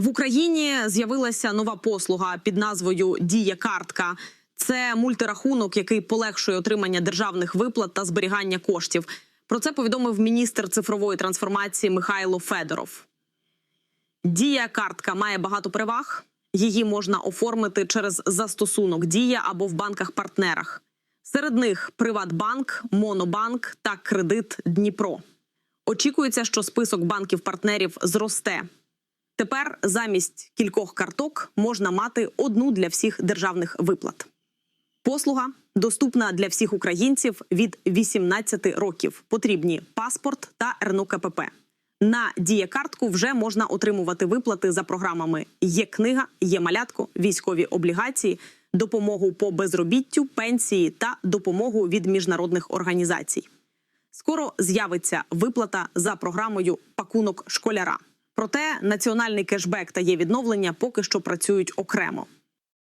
В Україні з'явилася нова послуга під назвою Дія картка. Це мультирахунок, який полегшує отримання державних виплат та зберігання коштів. Про це повідомив міністр цифрової трансформації Михайло Федоров. Дія картка має багато переваг. Її можна оформити через застосунок Дія або в банках-партнерах. Серед них Приватбанк, Монобанк та Кредит Дніпро. Очікується, що список банків-партнерів зросте. Тепер замість кількох карток можна мати одну для всіх державних виплат. Послуга доступна для всіх українців від 18 років. Потрібні паспорт та РНОКПП. На дієкартку вже можна отримувати виплати за програмами Є книга, є малятко, військові облігації, допомогу по безробіттю, пенсії та допомогу від міжнародних організацій. Скоро з'явиться виплата за програмою Пакунок школяра. Проте національний кешбек та є відновлення поки що працюють окремо.